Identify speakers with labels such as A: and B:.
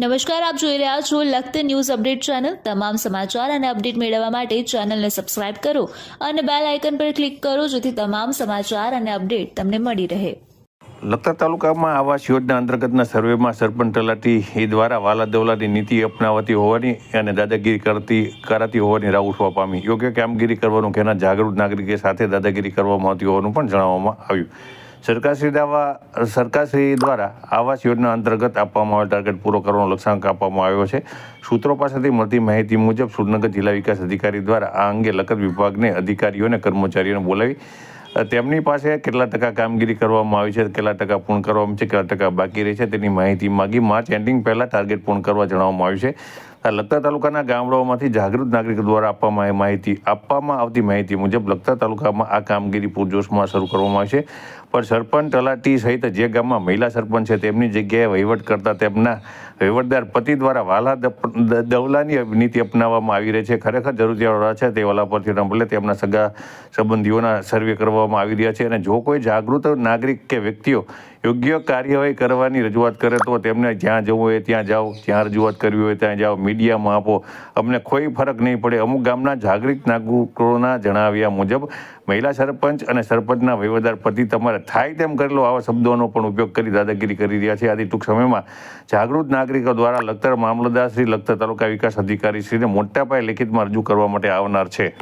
A: નમસ્કાર, આપ જોઈ રહ્યા છો લખત ન્યૂઝ અપડેટ ચેનલ. તમામ સમાચાર અને અપડેટ મેળવવા માટે ચેનલને સબસ્ક્રાઇબ કરો અને બેલ આઇકન પર ક્લિક કરો જેથી તમામ સમાચાર અને અપડેટ તમને મળી રહે.
B: લખતર તાલુકામાં આવાસ યોજના અંતર્ગતના સર્વેમાં સરપંચ તલાટી દ્વારા વાલા દવલાની નીતિ અપનાવતી હોવાની અને દાદાગીરી કરતી કરાતી હોવાની રાવ ઉઠવા પામી. યોગ્ય કામગીરી કરવાનું કેના જાગૃત નાગરિકે સાથે દાદાગીરી કરવામાં આવતી હોવાનું પણ જણાવવામાં આવ્યું. સરકારશ્રી દાવા સરકારશ્રી દ્વારા આવાસ યોજના અંતર્ગત આપવામાં આવેલ ટાર્ગેટ પૂરો કરવાનો લક્ષ્યાંક આપવામાં આવ્યો છે. સૂત્રો પાસેથી મળતી માહિતી મુજબ સુરનગર જિલ્લા વિકાસ અધિકારી દ્વારા આ અંગે લખત વિભાગને અધિકારીઓને કર્મચારીઓને બોલાવી તેમની પાસે કેટલા ટકા કામગીરી કરવામાં આવી છે, કેટલા ટકા પૂર્ણ કરવામાં છે, કેટલા ટકા બાકી રહી છે તેની માહિતી માગી. માર્ચ એન્ડિંગ પહેલાં ટાર્ગેટ પૂર્ણ કરવા જણાવવામાં આવ્યું છે. આ લખતા તાલુકાના ગામડાઓમાંથી જાગૃત નાગરિકો દ્વારા આપવામાં માહિતી આપવામાં આવતી માહિતી મુજબ લખતા તાલુકામાં આ કામગીરી પૂરજોશમાં શરૂ કરવામાં આવી છે. પણ સરપંચ તલાટી સહિત જે ગામમાં મહિલા સરપંચ છે તેમની જગ્યાએ વહીવટ કરતા તેમના વહીવટદાર પતિ દ્વારા વાલા દવલાની નીતિ અપનાવવામાં આવી રહી છે. ખરેખર જરૂરિયાતવાળા છે તે વાલા પરથી રંભલે તેમના સગા સંબંધીઓના સર્વે કરવામાં આવી રહ્યા છે અને જો કોઈ જાગૃત નાગરિક કે વ્યક્તિઓ યોગ્ય કાર્યવાહી કરવાની રજૂઆત કરે તો તેમને જ્યાં જવું હોય ત્યાં જાઓ, જ્યાં રજૂઆત કરવી હોય ત્યાં જાઓ, મીડિયામાં આપો. અમને કોઈ ફરક નહીં પડે. અમુક ગામના જાગૃત નાગરિકોના જણાવ્યા મુજબ, મહિલા સરપંચ અને સરપંચના વહીવટદાર પતિ તમારે થાય તેમ કરેલો આવા શબ્દોનો પણ ઉપયોગ કરી દાદાગીરી કરી રહ્યા છે. આથી ટૂંક સમયમાં જાગૃત નાગરિકો દ્વારા લખતર મામલતદાર શ્રી લખતર તાલુકા વિકાસ અધિકારી શ્રીને મોટા પાયે લેખિતમાં રજૂ કરવા માટે આવનાર છે.